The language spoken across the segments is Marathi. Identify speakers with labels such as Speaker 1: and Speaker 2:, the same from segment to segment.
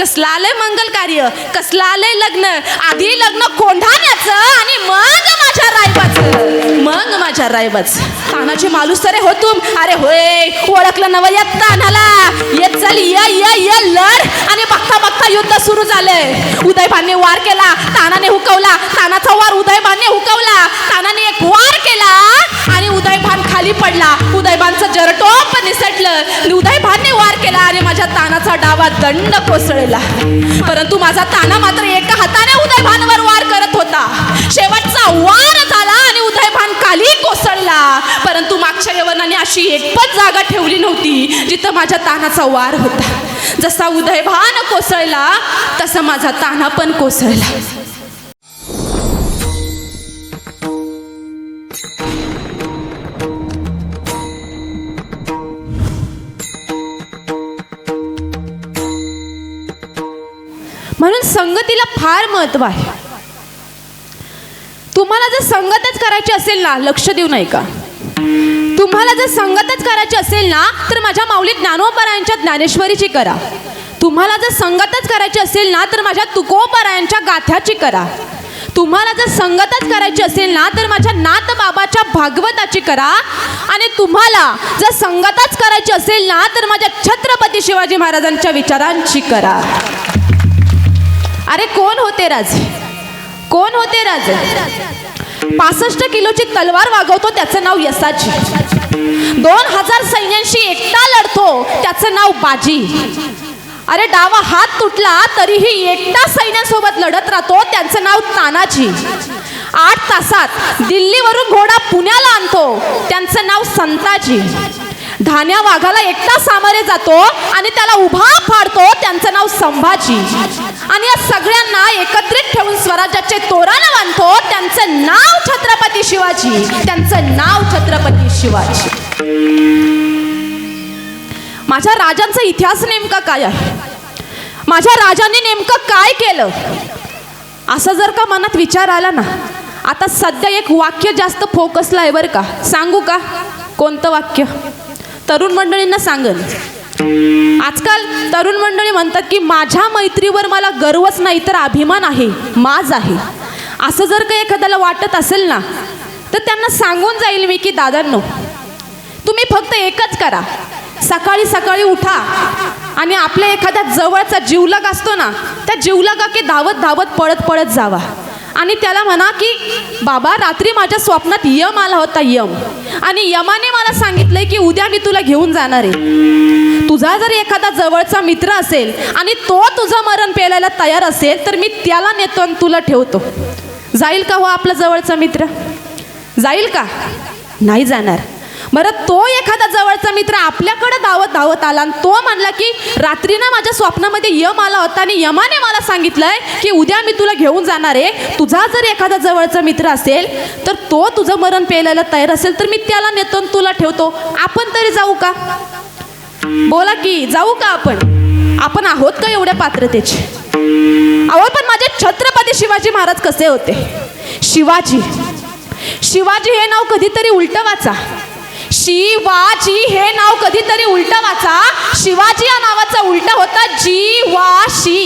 Speaker 1: कसलं आलंय मंगल कार्य कसलं आलंय लग्न? आधी लग्न कोंढाण्याचं आणि मग माझ्या रायबाचं. मग माझ्या रायबाच. तानाचे माणूस अरे हो तुम. अरे होय ओळखलं नव येत तानाला. येत चल ये ये ये लढ. आणि बघता बघता युद्ध सुरू झालंय. उदयभानने वार केला तानाने हुकवला. तानाचा वार उदयभानने हुकवला. तानाने एक वार केला आणि उदयभान खाली पडला. उदयभानचं जरटोप निसटलं. उदयभानने वार केला आणि माझ्या तानाचा डावा दंड कोसळला. परंतु माझा ताना मात्र एका हाताने उदयभानवर वार करत होता. शेवटचा वार झाला आणि उदयभान खाली कोसळला. परंतु मागच्या यवनाने अशी एकपच जागा ठेवली नव्हती जिथं माझ्या तानाचा वार होता. जसा उदयभान कोसळला तसा माझा ताना पण कोसळला. म्हणून संगतीला फार महत्त्व आहे. तुम्हाला जर संगतच करायची असेल ना लक्ष देऊ नये का तुम्हाला जर संगतच करायची असेल ना तर माझ्या माऊली ज्ञानोपरायांच्या ज्ञानेश्वरीची करा. तुम्हाला जर संगतच करायची असेल ना तर माझ्या तुकोपरायांच्या गाथ्याची करा. तुम्हाला जर संगतच करायची असेल ना तर माझ्या नाथ बाबाच्या भागवताची करा. आणि तुम्हाला जर संगतच करायची असेल ना तर माझ्या छत्रपती शिवाजी महाराजांच्या विचारांची करा. अरे कोण होते राजे? कोण होते राजे? पासष्ट किलोची तलवार वागवतो त्याचं नाव यसाची. दोन हजार सैन्यांशी एकटा लढतो त्याचं नाव बाजी. अरे डावा हात तुटला तरीही एकटा सैन्यासोबत लढत राहतो त्यांचं नाव तानाजी. आठ तासात दिल्लीवरून घोडा पुण्याला आणतो त्यांचं नाव संताजी. धान्या वाघाला एकटा सामोरे जातो आणि त्याला उभा फाडतो. त्यांचं नाव संभाजी. आणि या सगळ्यांना एकत्रित ठेवून स्वराज्याचे तोरण बांधतो. त्यांचं नाव छत्रपती शिवाजी. त्यांचं नाव छत्रपती शिवाजी. माझ्या राजांचा इतिहास नेमका काय आहे? माझ्या राजांनी नेमकं काय केलं? असं जर का मनात विचार आला ना आता सध्या एक वाक्य जास्त फोकसला आहे बरं का. सांगू का? कोणतं वाक्य? तरुण मंडळींना सांगन. आजकाल तरुण मंडळी म्हणतात की माझ्या मैत्रीवर मला गर्वच नाही तर अभिमान आहे माज आहे. असं जर का एखाद्याला वाटत असेल ना तर त्यांना सांगून जाईल मी की दादांनो तुम्ही फक्त एकच करा. सकाळी सकाळी उठा आणि आपल्या एखाद्या जवळचा जीवलग असतो ना त्या जीवलगाके धावत धावत पळत पळत जावा. आणि त्याला म्हणा की बाबा रात्री माझ्या स्वप्नात यम आला होता यम. आणि यमाने मला सांगितलंय की उद्या मी तुला घेऊन जाणार आहे. तुझा जर एखादा जवळचा मित्र असेल आणि तो तुझं मरण पेलायला तयार असेल तर मी त्याला नेतो आणि तुला ठेवतो. जाईल का हो आपला जवळचा मित्र? जाईल का? नाही जाणार. बरं तो एखादा जवळचा मित्र आपल्याकडे धावत धावत आला आणि तो म्हणला की रात्री ना माझ्या स्वप्नामध्ये यम आला होता आणि यमाने मला सांगितलंय की उद्या मी तुला घेऊन जाणार आहे. तुझा जर एखादा जवळचा मित्र असेल तर तो तुझं मरण पेलायला तयार असेल तर मी त्याला नेतो तुला ठेवतो. आपण तरी जाऊ का? बोला की जाऊ का आपण? आपण आहोत का एवढ्या पात्रतेचे? अहो पण माझे छत्रपती शिवाजी महाराज कसे होते? शिवाजी. शिवाजी हे नाव कधीतरी उलट वाचा शिवाजी हे नाव कधीतरी उलट वाचा. शिवाजी या नावाचा उलट होता जीवाशी.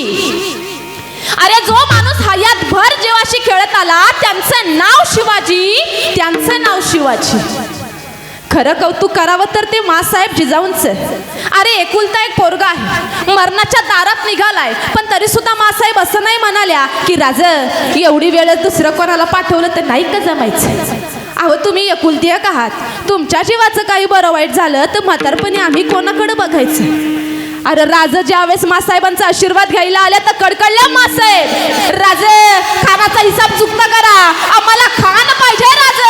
Speaker 1: अरे जो माणूस हयात भर जीवाशी खेळत आला त्यांचं नाव शिवाजी त्यांचं नाव शिवाजी. खरं कौतुक करावं तर ते मासाहेब जिजाऊंच. अरे एकुलता एक पोरगा आहे. मरणाच्या दारात निघालाय. पण तरी सुद्धा मासाहेब असं नाही म्हणाल्या की राज एवढी वेळ दुसरं कोणाला पाठवलं तर नाही का जमायचं? अहो तुम्ही एकुलती एक आहात. तुमच्या जीवाचं काही बरं वाईट झालं तर म्हातारपणी आम्ही कोणाकडे बघायचं? अरे राज ज्यावेळेस मासाहेबांचा आशीर्वाद घ्यायला आल्या तर कडकडल्या मासाहेब. राज खानाचा हिसाब चुकता करा. आम्हाला खान पाहिजे राज.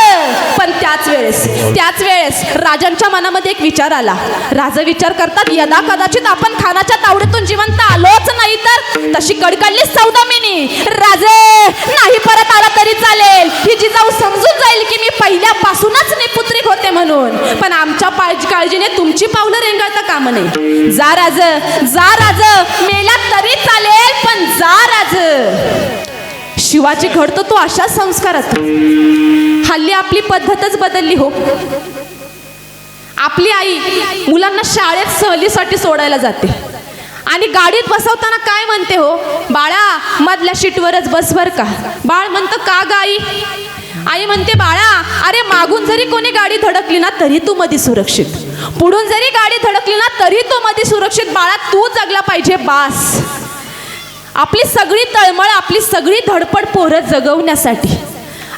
Speaker 1: पण त्याच वेळेस त्याच वेळेस राजांच्या मनामध्ये एक विचार आला. राज विचार करतात यदा कदाचित आपण खानाच्या तावडीतून जिवंत आलोच नाही तर? तशी कडकडली सौदामिनी राज नाही परत आला तरी चालेल. ही जिजाऊ समजून जाईल की पहिल्यापासूनच निपुत्रिक होते म्हणून. पण आमच्या पाळजी काळजीने तुमची पावलं रेंगाळता कामा नाही. जा राज जा राज. मेला तरी चालेल पण जा राज. शिवाजी घडतो तो अशा संस्कारात हल्ली आपली पद्धतच बदलली हो. आपली आई मुलांना शाळेत सहलीसाठी सोडायला जाते. आणि गाडीत बसवताना काय म्हणते हो? बाळा मधल्या शीटवरच बसवर का? बाळ म्हणतं का गाई आई म्हणते बाळा अरे मागून जरी कोणी गाडी धडकली ना तरी तू मध्ये सुरक्षित. पुढून जरी गाडी धडकली ना तरी तू मध्ये सुरक्षित. बाळा तू जगला पाहिजे बास. आपली सगळी तळमळ आपली सगळी धडपड पोरं जगवण्यासाठी.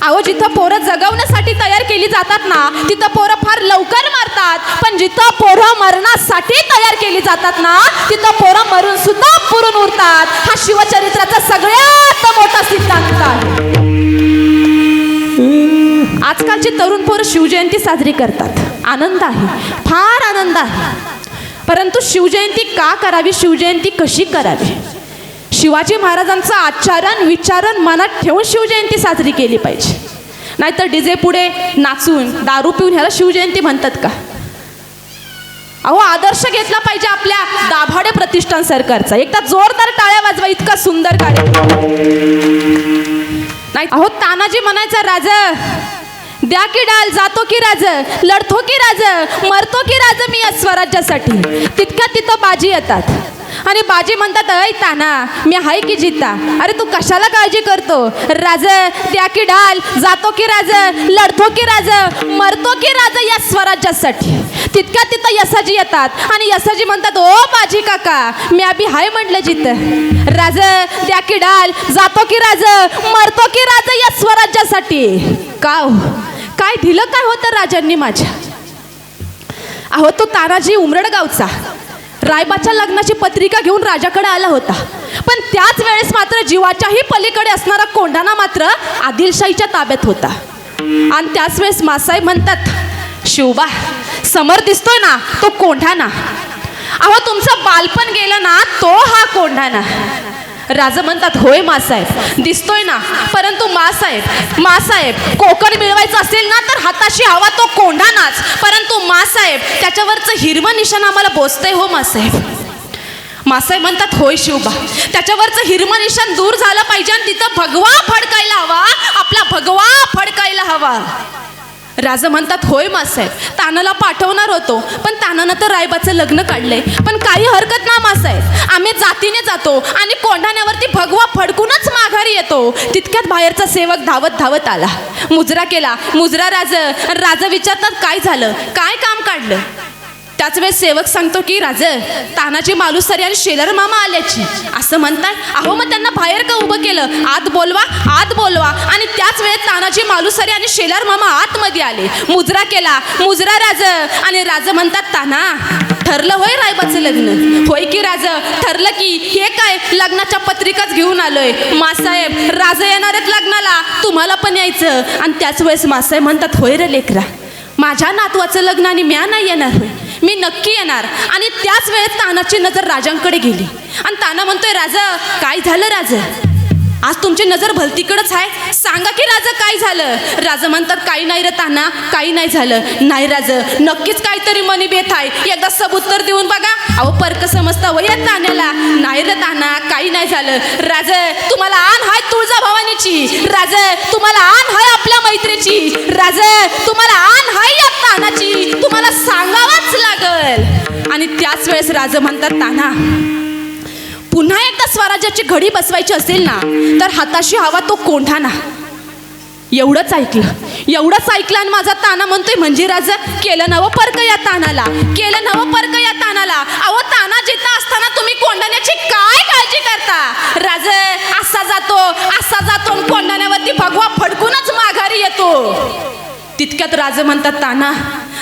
Speaker 1: अहो जिथं पोरं जगवण्यासाठी तयार केली जातात ना तिथं पोरं फार लवकर मरतात. पण जिथं पोरं मरणासाठी तयार केली जातात ना तिथं पोरं मरून सुद्धा पुरून उरतात. हा शिवचरित्राचा सगळ्यात मोठा सिद्धांत आहे. आजकालची तरुण पोरं शिवजयंती साजरी करतात. आनंद आहे. फार आनंद आहे. परंतु शिवजयंती का करावी? शिवजयंती कशी करावी? शिवाजी महाराजांचं आचरण विचारण मनात ठेवून शिवजयंती साजरी केली पाहिजे. नाहीतर डीजे पुढे नाचून दारू पिऊन ह्याला शिवजयंती म्हणतात का? अहो आदर्श घेतला पाहिजे आपल्या दाभाडे प्रतिष्ठान सरकारचा. एकदा जोरदार टाळ्या वाजवा इतका सुंदर कार्यक्रम. नाही अहो तानाजी म्हणायचा राजा द्या की डाल जातो की राज लढतो की राज मरतो की राज मी या स्वराज्यासाठी. तितक्या तिथं बाजी येतात. आणि बाजी म्हणतात ऐ ताना मी हाय की जिता. अरे तू कशाला काळजी करतो? राज द्या की डाल जातो की राज लढतो की राज मरतो की राज या स्वराज्यासाठी. तितक्या तिथं यसाजी येतात. आणि यसाजी म्हणतात ओ बाजी काका मी अभि हाय म्हटलं जिथं. राज द्या की डाल जातो की राज मरतो की राज या स्वराज्यासाठी. का हो? काय दिलं काय होतं राजांनी माझ्या? अहो तो तानाजी उमरडगावचा. रायबाच्या लग्नाची पत्रिका घेऊन राजाकडे आला होता. पण त्याच वेळेस मात्र जीवाच्याही पलीकडे असणारा कोंढाणा मात्र आदिलशाहीच्या ताब्यात होता. आणि त्याच वेळेस मासाई म्हणतात शिवबा समर दिसतोय ना तो कोंढाणा. अहो तुमचं बालपण गेलं ना तो हा कोंढाणा. राजा म्हणतात होय मासाहेब दिसतोय ना? परंतु मासाहेब मासाहेब कोकण मिळवायचं असेल ना तर हाताशी हवा तो कोंढाणाच परंतु मासाहेब त्याच्यावरचं हिरवं निशाण आम्हाला बोचतंय हो मासाहेब मासाहेब म्हणतात होय शिवबा त्याच्यावरचं हिरवं निशाण दूर झालं पाहिजे आणि तिथं भगवा फडकायला हवा आपला भगवा फडकायला हवा. राजा म्हणतात होय मासाहेब तानाला पाठवणार होतो पण तानानं तर रायबाचं लग्न काढलंय. पण काही हरकत ना मासाहेब आम्ही जातीने जातो आणि कोंढाण्यावरती भगवा फडकूनच माघारी येतो. तितक्यात बाहेरचा सेवक धावत धावत आला. मुजरा केला. मुजरा राज राजा विचारतात काय झालं? काय काम काढलं? त्याच वेळेस सेवक सांगतो की राज तानाजी मालुसरी आणि शेलर मामा आल्याची. असं म्हणतात अहो मग त्यांना बाहेर का उभं केलं? आत बोलवा आत बोलवा. आणि त्याच वेळेत तानाजी मालुसरी आणि शेलार मामा आतमध्ये आले. मुजरा केला. मुजरा राज. आणि राज म्हणतात ताना ठरलं होय रायबाचं लग्न? होय की राज. ठरलं की हे काय? लग्नाच्या पत्रिकाच घेऊन आलोय. मासाहेब राज येणार आहेत लग्नाला. तुम्हाला पण यायचं. आणि त्याच वेळेस मासाहेब म्हणतात होय रे लेकरा. माझ्या नातवाचं लग्न आणि म्या नाही येणार होय. मी नक्की येणार. आणि त्याच वेळेत तानाची नजर राजांकडे गेली. आणि ताना म्हणतोय राजा काय झालं राजा? आज तुमची नजर भलतीकडंच आहे. सांगा की राजा काय झालं? राजा म्हणतात काही नाही रे ताना काही नाही झालं. नाही राजा नक्कीच काहीतरी मनी बेत आहे. एकदा सबुत्तर देऊन बघा. अहो परक समजता वय तान्याला. नाही रे ताना काही नाही झालं. राजा तुम्हाला आण हाय तुळजा भवानीची राजा तुम्हाला आण हाय आपल्या मैत्रीची. राजा तुम्हाला आण हाय या तानाची. तुम्हाला सांगावाच लागल. आणि त्याच वेळेस राजा म्हणतात ताना पुन्हा एकदा स्वराज्याची घडी बसवायची असेल ना तर हाताशी हवा तो कोंढाणा एवढंच ऐकलं एवढंच ऐकलं आणि माझा ताना म्हणतोय म्हणजे राजा केलं नवं पर्क या तानाला केलं नवं पर्क या तानाला. अहो ताना जिथं असताना तुम्ही कोंढाण्याची काय काळजी करता? राज असा जातो असा जातो आणि कोंढाण्यावरती भगवा फडकूनच माघारी येतो. तितक्यात राजे म्हणतात ताना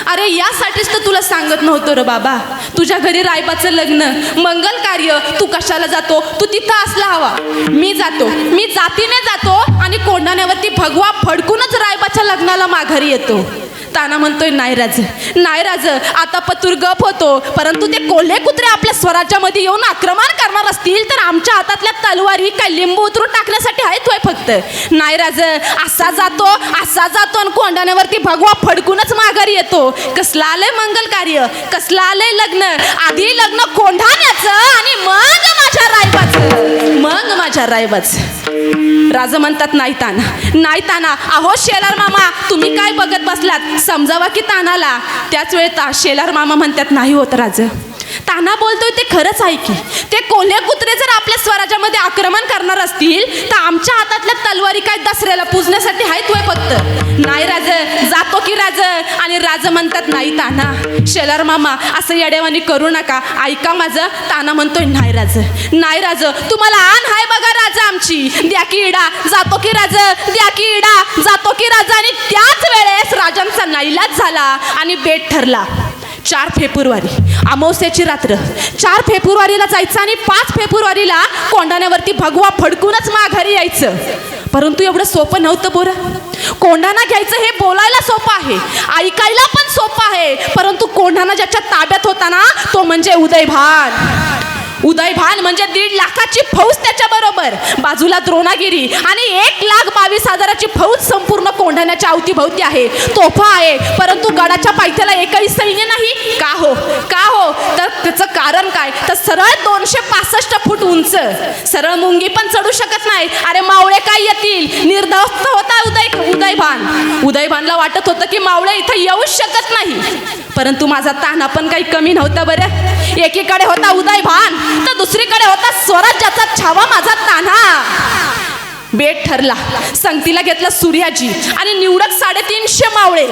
Speaker 1: अरे यासाठीच तर तुला सांगत नव्हतो रे बाबा. तुझ्या घरी रायबाचं लग्न मंगल कार्य तू कशाला जातो? तू तिथं असला हवा. मी जातो. मी जातीने जातो आणि कोंढाण्यावरती भगवा फडकूनच रायबाच्या लग्नाला माघारी येतो. ताना म्हणतोय नाही राज नाही राज आता पतूर गप होतो. परंतु ते कोल्हे कुत्रे आपल्या स्वराज्यामध्ये येऊन आक्रमण करणार असतील तर आमच्या हातातल्या तलवारी काय लिंबू उतरून टाकण्यासाठी आहेत होय फक्त. नाही राज असा जातो असा जातो आणि कोंडाण्यावरती भगवा फडकूनच माघारी येतो. कसला आलंय मंगल कार्य कसलं आलंय लग्न आधी लग्न कोंढाण्याचं आणि मग माझ्या रायबाचं मग माझ्या रायबाचं. राजा म्हणतात नाही ताना नाही ताना अहो शेलार मामा तुम्ही काय बघत बसलात? समजावा की तानाला. त्याच वेळेत ता- शेलार मामा म्हणतात नाही होत राजा. ताना बोलतोय ते खरंच आहे की? ते कोल्हे कुत्रे जर आपल्या स्वराज्यामध्ये आक्रमण करणार असतील तर आमच्या हातातल्या तलवारी काय दसऱ्याला पूजण्यासाठी आहेत वय फक्त? नाही राज जातो की राज आणि राज म्हणतात नाही ताना शेलार मामा असं येडेवानी करू नका. ऐका माझं ताना म्हणतोय नाही राज नाही राज तुम्हाला आण हाय बघा राजा आमची. द्या की इडा जातो की राज द्या की इडा जातो की राजा. आणि त्याच वेळेस राजांचा नाईलाज झाला आणि बेट ठरला. चार फेब्रुवारी अमावस्याची रात्र. चार फेब्रुवारीला जायचं आणि पाच फेब्रुवारीला कोंडाण्यावरती भगवा फडकूनच माघारी यायचं. परंतु एवढं सोपं नव्हतं बोरं कोंढाणा घ्यायचं हे बोलायला सोपं आहे ऐकायला पण सोपं आहे. परंतु कोंढाणा ज्याच्या ताब्यात होता ना तो म्हणजे उदयभान. उदयभान म्हणजे दीड लाखाची फौज त्याच्या डोंगर बाजूला द्रोणागिरी आणि एक लाख बावीस हजाराची फौज संपूर्ण कोंढाण्याच्या अवतीभवती आहे. तोफा आहे परंतु गडाच्या पायथ्याला एकही सैन्य नाही. का हो? का हो? तर त्याचं कारण काय? तर सरळ दोनशे पासष्ट फूट उंच. सरळ मुंगी पण चढू शकत नाही. अरे मावळे काय येतील? निर्धास्त होता उदय उदयभान. उदयभानला वाटत होतं की मावळे इथं येऊच शकत नाही. परंतु माझा ताना पण काही कमी नव्हता बरं. एकीकडे होता उदयभान तर दुसरीकडे होता स्वराज्याचा छावा माझा कान्हा बेट ठरला. संगतीला घेतला सूर्याजी आणि निवडक साडेतीनशे मावळे.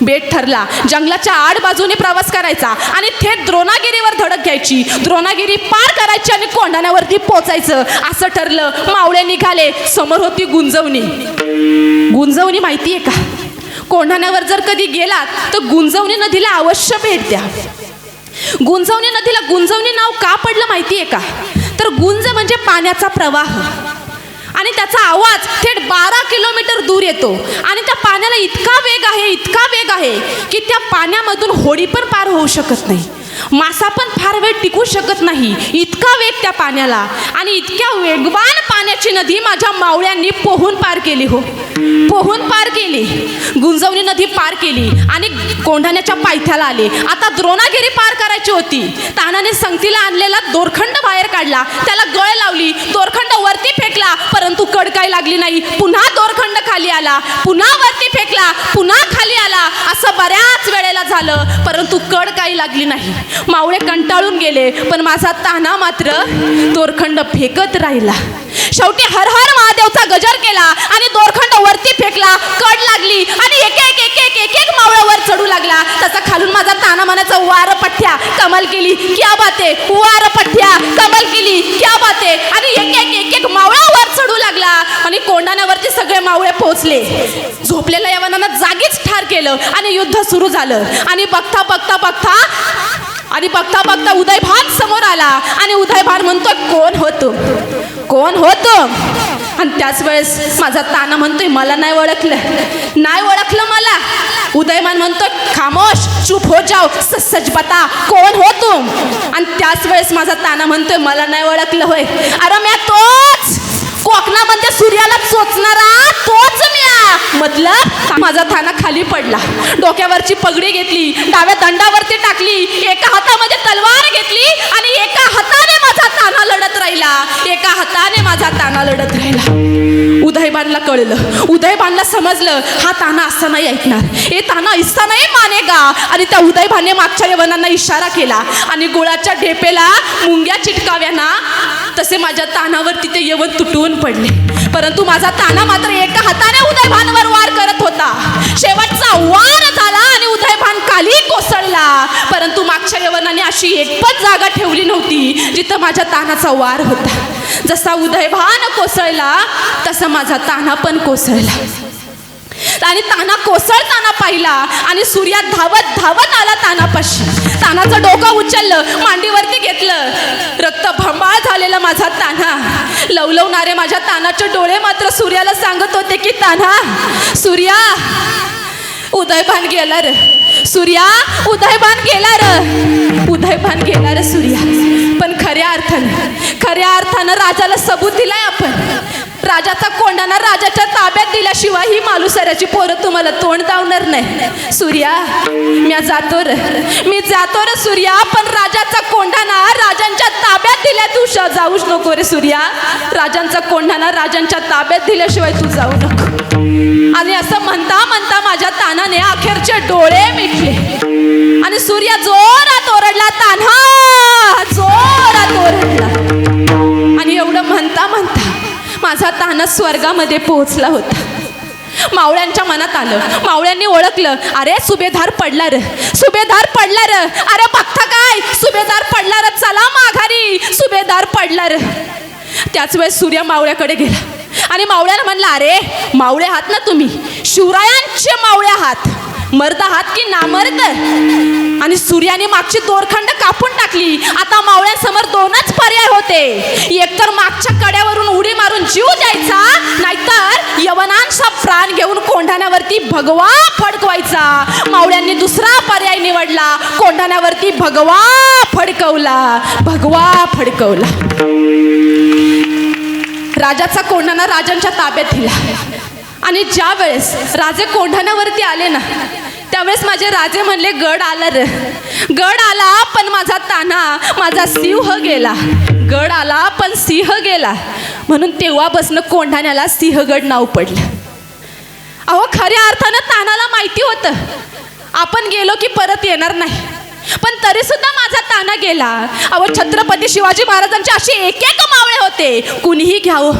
Speaker 1: बेट ठरला. जंगलाच्या आड बाजूने प्रवास करायचा आणि थेट द्रोणागिरीवर धडक घ्यायची. द्रोणागिरी पार करायची आणि कोंढाण्यावरती पोचायचं. असं ठरलं. मावळे निघाले. समोर होती गुंजवणी. गुंजवणी माहिती आहे का? कोंढाण्यावर जर कधी गेलात तर गुंजवणी नदीला अवश्य भेट द्या. गुंजवणी नदीला गुंजवणी नाव का पडलं माहिती आहे का? गुंज म्हणजे पाण्याचा प्रवाह. आणि त्याचा आवाज थेट बारा किलोमीटर दूर येतो. आणि त्या पाण्याला इतका वेग आहे इतका वेग आहे की त्या पाण्यामधून होडी पण पार होऊ शकत नाही. मासा पण फार वेळ टिकू शकत नाही. इतका वेग त्या पाण्याला. आणि इतक्या वेगवान पाण्याची नदी माझ्या मावळ्यांनी पोहून पार केली हो. पोहून पार केली. गुंजवणी नदी पार केली आणि कोंढाण्याच्या पायथ्याला आले. आता द्रोणागिरी पार करायची होती. तानाने संगतीला आणलेला दोरखंड बाहेर काढला. त्याला गळ लावली. दोरखंड वरती फेकला परंतु कडकाय लागली नाही. पुन्हा दोरखंड खाली आला. पुन्हा वरती फेकला पुन्हा खाली आला. असं बऱ्याच वेळेला झालं परंतु कड काही लागली नाही. मावळे कंटाळून गेले पण माझा ताना मात्र दोरखंड फेकत राहिला. शेवटी हर हर महादेवचा गजर केला आणि दोरखंड वरती फेकला कड लागली आणि एक एक एक एक एक एक मावळ्यावर चढू लागला. तसा खालून माझा ताना मनाचा वार पठ्या कमल केली क्या बाते? वार पठ्या कमल केली क्या बाते? आणि एक एक एक एक मावळावर चढू लागला. आणि कोंडाण्यावरती सगळे मावळे पोहोचले. झोपलेल्या यवनानं जागीच ठार केलं आणि युद्ध सुरू झालं. आणि बघता बघता बघता आणि बघता बघता उदयभान समोर आला आणि उदयभान म्हणतोय कोण होतो कोण होतो आणि त्याच वेळेस माझा ताना म्हणतोय मला नाही ओळखलं. नाही ओळखलं मला? उदयमान म्हणतो खामोश चुप हो जाओ स- सच बता कोण हो तू? आणि त्याच वेळेस माझा ताना म्हणतोय मला नाही ओळखलं होय. अरे म्या तोच! कोकणामध्ये सूर्याला चोचणारा तोच म्या माझा थाना खाली पडला. डोक्यावरची पगडी घेतली डाव्या दंडावरती टाकली एका हातामध्ये तलवार घेतली आणि एका हाताने माझा ताना लढत राहिला. एका हाताने माझा ताना लढत राहिला. उदयबानला कळलं उदयबानला समजलं हा ताना असा नाही ऐकणार. हे ताना ऐसा नाही मानेगा. आणि त्या उदयभाने मागच्या यवनांना इशारा केला आणि गुळाच्या ढेपेला मुंग्या चिटकाव्याना तसे माझ्या तानावर तिथे यवन तुटून पडले. परंतु माझा ताना मात्र एका हाताने उदयभानवर अशी एकपच जागा ठेवली नव्हती जिथं माझ्या तानाचा वार होता. जसा उदयभान कोसळला तसा माझा ताना पण कोसळला. आणि ताना कोसळताना पाहिला आणि सूर्या धावत धावत आला तानापाशी. तानाचं डोकं उचललं मांडीवरती घेतलं. रक्त भंबाळ झालेला माझा ताना. लवलवणारे माझ्या तानाचे डोळे मात्र सूर्याला सांगत होते की ताना सूर्या उदयभान गेला रे. सूर्या उदयभान गेला र उदयभान गेला र सूर्या. पण खऱ्या अर्थानं खऱ्या अर्थानं राजाला सबूत दिलाय आपण. राजाचा कोंडाना राजाच्या ताब्यात दिल्याशिवाय ही मालुसऱ्याची पोरं तुम्हाला तोंड दावणार नाही. सूर्या मी जातो र मी जातो र सूर्या पण राजाचा कोंडाणा राजांच्या ताब्यात दिल्या. तू श- जाऊच नको रे सूर्या. राजांचा कोंडाणा राजांच्या ताब्यात दिल्याशिवाय तू जाऊ नको. आणि असं म्हणता म्हणता माझ्या तानाने अखेरचे डोळे सूर्य जोरात ओरडला तान्हा जोरात ओरडला. आणि एवढं म्हणता म्हणता माझा ताना स्वर्गामध्ये पोहोचला होता. मावळ्यांच्या मनात आलं मावळ्यांनी ओळखलं अरे सुभेदार पडला र सुभेदार पडला र अरे बघता काय? सुभेदार पडला र चला माघारी सुभेदार पडला र. त्याच वेळेस सूर्य मावळ्याकडे गेला आणि मावळ्याला म्हणला अरे मावळे आहात ना तुम्ही? शिवरायांचे मावळे आहात. मर्द आहात की नामर्द आणि सूर्याने मागची दोरखंड कापून टाकली. आता मावळ्यासमोर दोनच पर्याय होते. एकतर मागच्या कड्यावरून उडी मारून जीव द्यायचा नाहीतर यवनांचा प्राण घेऊन कोंढाण्यावरती भगवा फडकवायचा. मावळ्यांनी दुसरा पर्याय निवडला. कोंढाण्यावरती भगवा फडकवला. भगवा फडकवला. राजाचा कोंढाणा राजांच्या ताब्यात दिला. आणि ज्या वेळेस राजे कोंढाण्यावरती आले ना त्यावेळेस माझे राजे म्हणले गड आला र. गड आला पण माझा ताना माझा सिंह गेला. गड आला पण सिंह गेला. म्हणून तेव्हापासून कोंढाण्याला सिंहगड नाव पडलं. अहो खऱ्या अर्थानं तानाला माहिती होतं. आपण गेलो की परत येणार नाही. पण तरी सुद्धा माझा ताना गेला. अहो छत्रपती शिवाजी महाराजांचे असे एक एक मावळे होते. कुणीही घ्यावं.